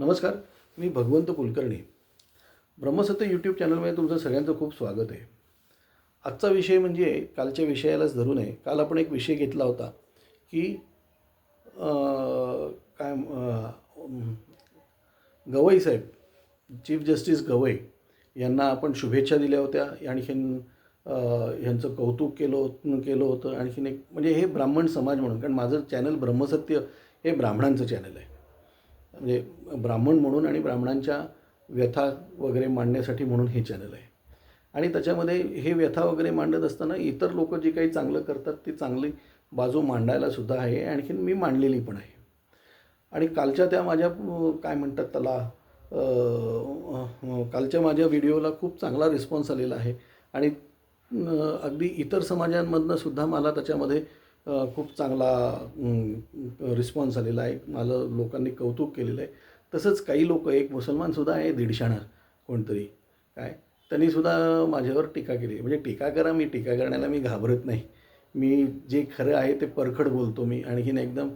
नमस्कार मी भगवंत कुलकर्णी. ब्रह्मसत्य यूट्यूब चॅनलमध्ये तुमचं सगळ्यांचं खूप स्वागत आहे. आजचा विषय म्हणजे कालच्या विषयालाच धरून आहे. काल आपण एक विषय घेतला होता की काय गवई साहेब चीफ जस्टिस गवई यांना आपण शुभेच्छा दिल्या होत्या. आणखीन ह्यांचं कौतुक केलं केलं होतं. आणखीन एक म्हणजे हे ब्राह्मण समाज म्हणून कारण माझं चॅनल ब्रह्मसत्य हे ब्राह्मणांचं चॅनल आहे. म्हणजे ब्राह्मण म्हणून आणि ब्राह्मणांच्या व्यथा वगैरे मांडण्यासाठी म्हणून हे चॅनल आहे. आणि त्याच्यामध्ये हे व्यथा वगैरे मांडत असताना इतर लोक जे काही चांगलं करतात ती चांगली बाजू मांडायला सुद्धा आहे आणखीन मी मांडलेली पण आहे. आणि कालच्या त्या माझ्या काय म्हणतात त्याला कालच्या माझ्या व्हिडिओला खूप चांगला रिस्पॉन्स आलेला आहे. आणि अगदी इतर समाजांमधनं सुद्धा मला त्याच्यामध्ये खूप चांगला रिस्पॉन्स आलेला आहे. मला लोकांनी कौतुक केलेलं आहे. तसंच काही लोक एक मुसलमानसुद्धा आहे दीडशाणार कोणतरी. काय? त्यांनीसुद्धा माझ्यावर टीका केली. म्हणजे टीका करा मी टीका करण्याला मी घाबरत नाही. मी जे खरं आहे ते परखड बोलतो मी. आणखीन एकदम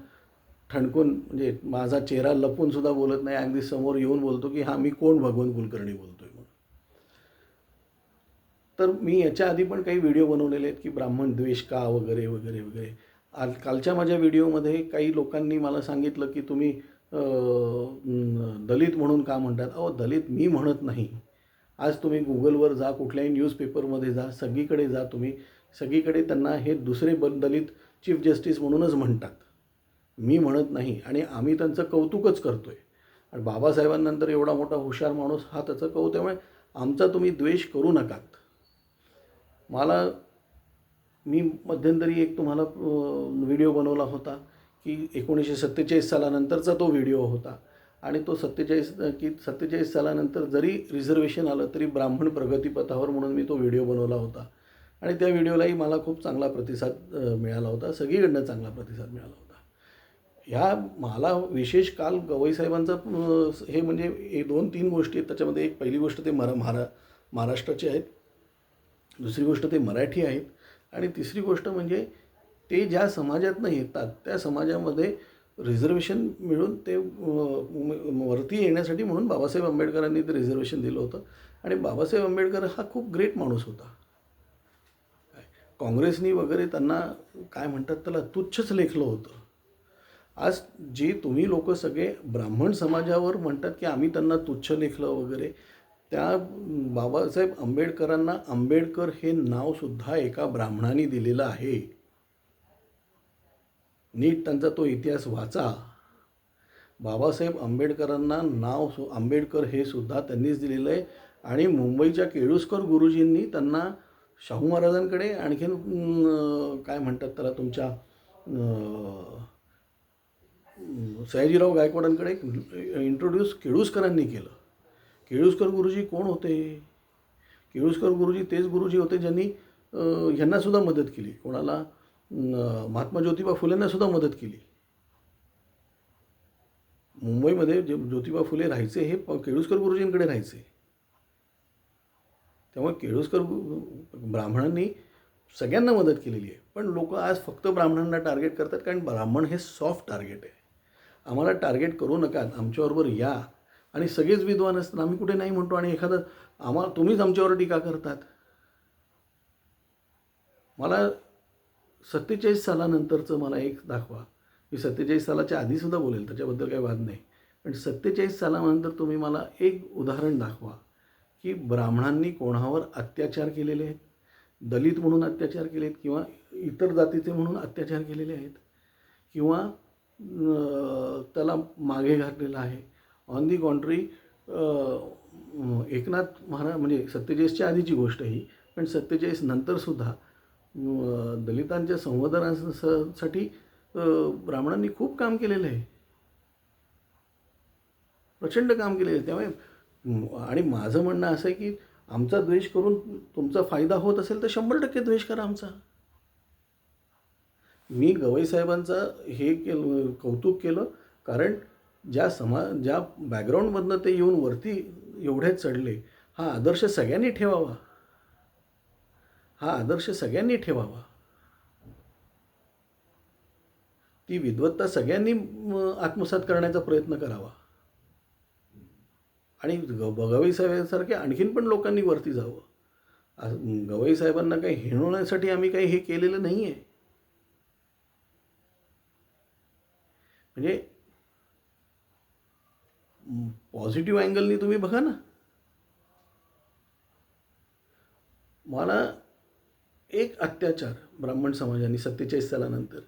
ठणकून म्हणजे माझा चेहरा लपूनसुद्धा बोलत नाही. अगदी समोर येऊन बोलतो की हा मी कोण? भगवान कुलकर्णी बोलतो तर मी याच्या आधी पण काही व्हिडिओ बनवलेले आहेत की ब्राह्मण द्वेष का वगैरे वगैरे वगैरे. आज कालच्या माझ्या व्हिडिओमध्ये काही लोकांनी मला सांगितलं की तुम्ही दलित म्हणून का म्हणतात? अहो दलित मी म्हणत नाही. आज तुम्ही गुगलवर जा कुठल्याही न्यूजपेपरमध्ये जा सगळीकडे जा तुम्ही. सगळीकडे त्यांना हे दुसरे ब दलित चीफ जस्टिस म्हणूनच म्हणतात. मी म्हणत नाही आणि आम्ही त्यांचं कौतुकच करतो आहे आणि बाबासाहेबांनंतर एवढा मोठा हुशार माणूस हा त्याचं कौतुक त्यामुळे आमचा तुम्ही द्वेष करू नकात. मला मी मध्यंतरी एक तुम्हाला व्हिडिओ बनवला होता की एकोणीसशे सत्तेचाळीस सालानंतरचा तो व्हिडिओ होता. आणि तो सत्तेचाळीस की सत्तेचाळीस सालानंतर जरी रिझर्वेशन आलं तरी ब्राह्मण प्रगतीपथावर म्हणून मी तो व्हिडिओ बनवला होता. आणि त्या व्हिडिओलाही मला खूप चांगला प्रतिसाद मिळाला होता. सगळीकडनं चांगला प्रतिसाद मिळाला होता. ह्या मला विशेष काल गवईसाहेबांचं हे म्हणजे हे दोन तीन गोष्टी आहेत. त्याच्यामध्ये एक पहिली गोष्ट ते मरा महारा महाराष्ट्राची आहेत. दुसरी गोष्ट ते मराठी आहेत. आणि तिसरी गोष्ट म्हणजे ते ज्या समाजातनं येतात त्या समाजामध्ये रिझर्वेशन मिळून ते वरती येण्यासाठी म्हणून बाबासाहेब आंबेडकरांनी ते रिझर्वेशन दिलं होतं. आणि बाबासाहेब आंबेडकर हा खूप ग्रेट माणूस होता. काय, काँग्रेसनी वगैरे त्यांना काय म्हणतात त्याला तुच्छच लेखलं होतं. आज जे तुम्ही लोक सगळे ब्राह्मण समाजावर म्हणतात की आम्ही त्यांना तुच्छ लेखलं वगैरे त्या बाबासाहेब आंबेडकरांना आंबेडकर हे नावसुद्धा एका ब्राह्मणाने दिलेलं आहे. नीट त्यांचा तो इतिहास वाचा. बाबासाहेब आंबेडकरांना नाव सु आंबेडकर हे सुद्धा त्यांनीच दिलेलं आहे. आणि मुंबईच्या केळुसकर गुरुजींनी त्यांना शाहू महाराजांकडे आणखीन काय म्हणतात त्याला तुमच्या सयाजीराव गायकवाडांकडे इंट्रोड्यूस केळुसकरांनी केलं. केळुसकर गुरुजी कोण होते? केळुसकर गुरुजी तेच गुरुजी होते ज्यांनी ह्यांनासुद्धा मदत केली. कोणाला? महात्मा ज्योतिबा फुलेंना सुद्धा मदत केली. मुंबईमध्ये जे ज्योतिबा फुले राहायचे हे प- केळुसकर गुरुजींकडे राहायचे. त्यामुळे केळुसकर ब्राह्मणांनी सगळ्यांना मदत केलेली आहे. पण लोक आज फक्त ब्राह्मणांना टार्गेट करतात कारण ब्राह्मण हे सॉफ्ट टार्गेट आहे. आम्हाला टार्गेट करू नका आमच्याबरोबर या. आणि सगळेच विद्वान असतात. आम्ही कुठे नाही म्हणतो आणि एखादं आम्हाला तुम्हीच आमच्यावर टीका करतात. मला सत्तेचाळीस सालानंतरचं मला एक दाखवा. मी सत्तेचाळीस सालाच्या आधीसुद्धा बोलेल त्याच्याबद्दल काही वाद नाही. पण सत्तेचाळीस सालानंतर तुम्ही मला एक उदाहरण दाखवा की ब्राह्मणांनी कोणावर अत्याचार केलेले आहेत? दलित म्हणून अत्याचार केले आहेत किंवा इतर जातीचे म्हणून अत्याचार केलेले आहेत? किंवा त्याला मागे घातलेलं आहे? On the contrary Eknath Maharaj म्हणजे सत्तेचाळीसच्या आधीची गोष्ट ही पण सत्तेचाळीस नंतरसुद्धा दलितांच्या संवर्धनासाठी ब्राह्मणांनी खूप काम केलेलं आहे. प्रचंड काम केलेलं आहे. त्यामुळे आणि माझं म्हणणं असं आहे की आमचा द्वेष करून तुमचा फायदा होत असेल तर शंभर टक्के द्वेष करा आमचा. मी गवई साहेबांचा हे केलं कौतुक केलं कारण ज्या समा ज्या बॅकग्राऊंडमधनं ते येऊन वरती एवढे चढले हा आदर्श सगळ्यांनी ठेवावा. हा आदर्श सगळ्यांनी ठेवावा. ती विद्वत्ता सगळ्यांनी आत्मसात करण्याचा प्रयत्न करावा. आणि गवई साहेबांसारख्या आणखीन पण लोकांनी वरती जावं. गवई साहेबांना काही हिणवण्यासाठी आम्ही काही हे केलेलं नाही आहे म्हणजे पॉझिटिव्ह अँगलनी तुम्ही बघा ना. मला एक अत्याचार ब्राह्मण समाजाने सत्तेचाळीस सालानंतर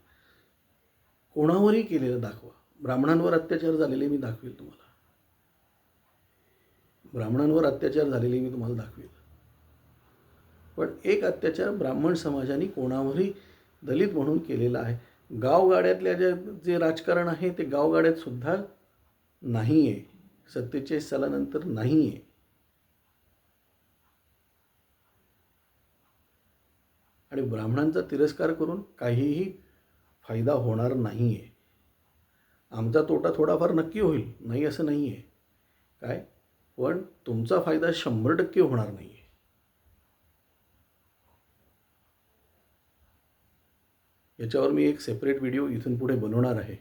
कोणावरही केलेलं दाखवा. ब्राह्मणांवर अत्याचार झालेले मी दाखवेल तुम्हाला. ब्राह्मणांवर अत्याचार झालेले मी तुम्हाला दाखवेल. पण एक अत्याचार ब्राह्मण समाजाने कोणावरही दलित म्हणून केलेला आहे. गावगाड्यातल्या ज्या जे राजकारण आहे ते गावगाड्यात सुद्धा नाही आहे सत्तेचाळीस सालानंतर नाही आहे आणि ब्राह्मणांचा तिरस्कार करून काहीही फायदा होणार नाही आहे आमचा तोटा थोडाफार नक्की होईल नाही असं नाही आहे काय? पण तुमचा फायदा शंभर टक्के होणार नाही आहे याच्यावर मी एक सेपरेट व्हिडिओ इथून पुढे बनवणार आहे.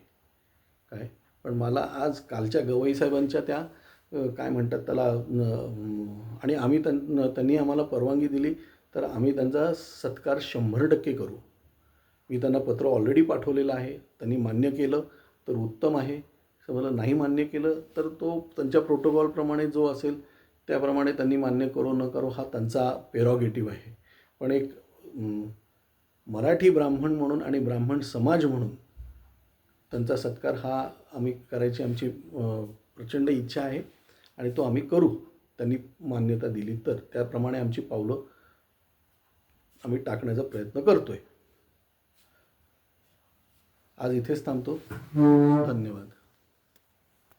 काय? पण मला आज कालच्या गवई साहेबांच्या त्या काय म्हणतात त्याला आणि आम्ही त्यां त्यांनी आम्हाला परवानगी दिली तर आम्ही त्यांचा सत्कार शंभर टक्के करू. मी त्यांना पत्र ऑलरेडी पाठवलेलं आहे त्यांनी मान्य केलं तर उत्तम आहे. समजा नाही मान्य केलं तर तो त्यांच्या प्रोटोकॉलप्रमाणे जो असेल त्याप्रमाणे त्यांनी मान्य करो न करो हा त्यांचा पेरॉगेटिव्ह आहे. पण एक मराठी ब्राह्मण म्हणून आणि ब्राह्मण समाज म्हणून त्यांचा सत्कार हा आम्ही करायची आमची प्रचंड इच्छा आहे आणि तो आम्ही करू त्यांनी मान्यता दिली तर. त्याप्रमाणे आमची पावलं आम्ही टाकण्याचा प्रयत्न करतोय. आज इथेच थांबतो. धन्यवाद.